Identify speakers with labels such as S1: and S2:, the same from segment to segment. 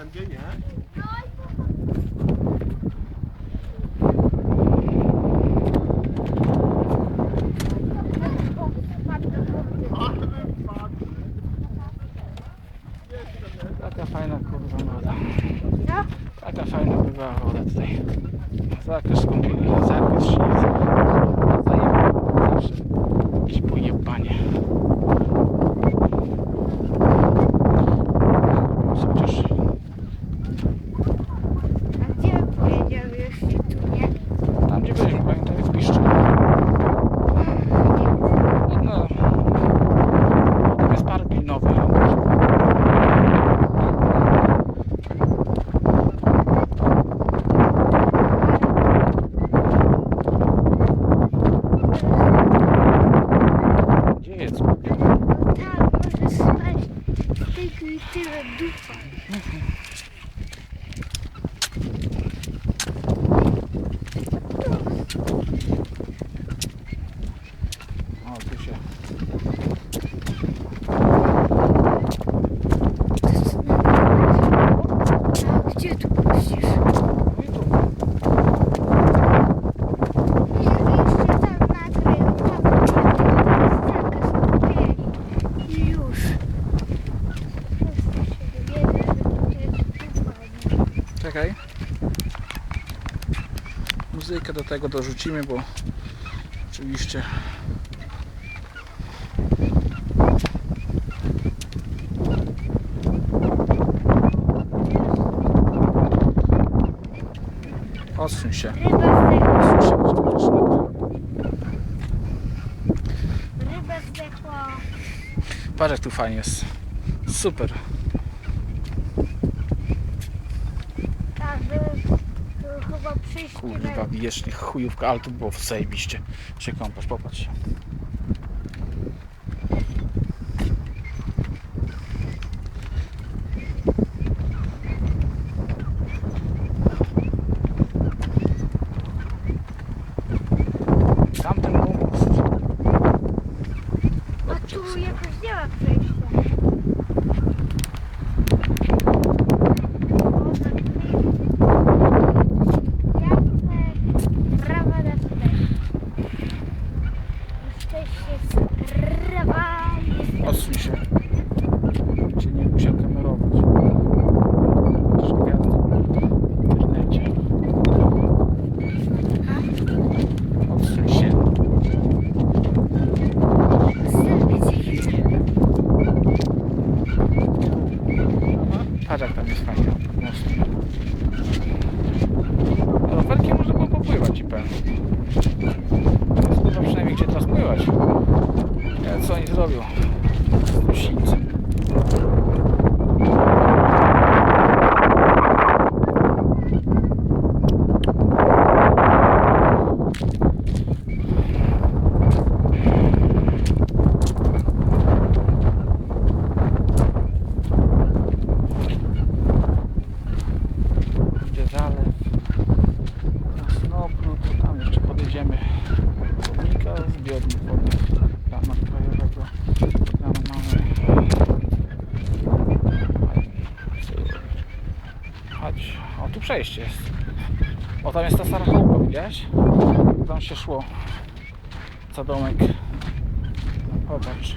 S1: tędy, nie? Ale wypadł.
S2: Taka fajna kurwa woda.
S3: No.
S2: Taka fajna była woda tutaj. Zakres skąpili, plus doux. Do tego dorzucimy, bo oczywiście Odsuń się.
S3: Ryba zdechła.
S2: Patrz jak tu fajnie jest. Super. Kurwa, wiecznie chujówka, ale tu było zajebiście. Się kąpasz, popatrz. Chodź, o tu przejście jest. O tam jest ta stara chałupka, widziałeś? Tam się szło. Za domek. Popatrz.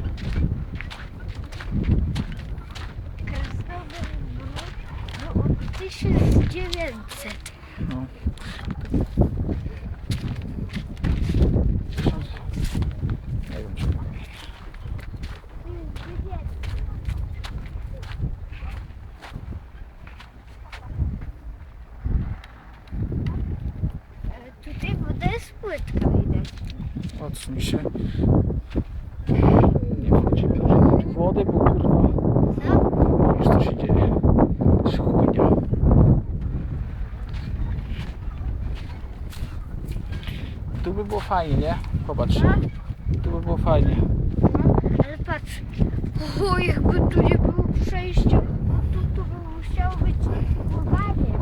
S3: No, od 1900.
S2: No. Tysiąc... Nie wiem czy ma.
S3: Ale Tutaj płytka widać.
S2: Odsuń się. Nie wchodzimy do wody, bo kurwa
S3: No,
S2: wiesz co się dzieje. Jest chujnia. Tu by było fajnie, nie? Popatrz.
S3: no,
S2: Tu by było fajnie.
S3: no, ale patrz. O, jakby tu nie było przejścia, tu, tu by musiało być pływanie.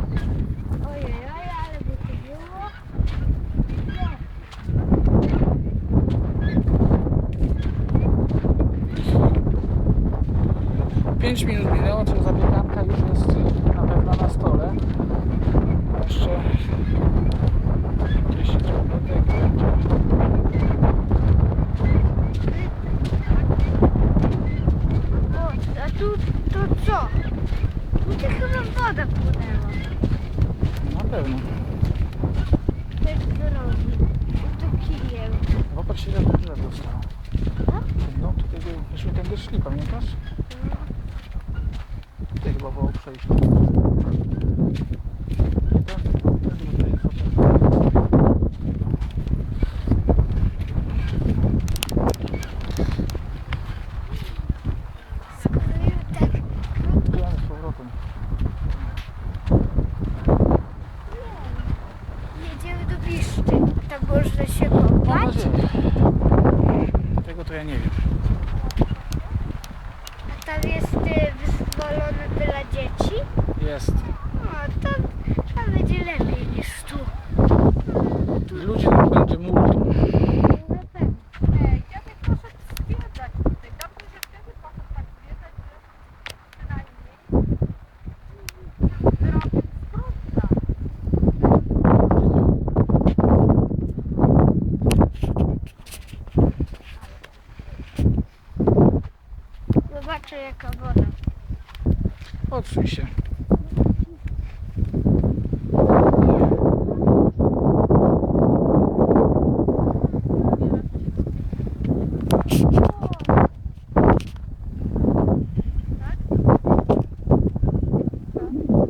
S3: Ojej, ojej, ale by to było. Nie.
S2: 5 minut minęło, to zabieganka już jest na pewno stole. A jeszcze 10 km będzie.
S3: O, a tu to co? Tu to chyba woda płynęła.
S2: Na pewno.
S3: Bez drogi. Tu kijem.
S2: Popatrz ile tu drzew zostało. No tutaj był, myśmy tędy szli, pamiętasz? грошей. Tego to ja nie wiem.
S3: A tam jest wyzwolony. Wyzwolone dla dzieci.
S2: Jest.
S3: O, tam, tam będzie lepiej niż tu.
S2: I ludzi tam będzie.
S3: Zobaczę jaka woda.
S2: Odsuń się.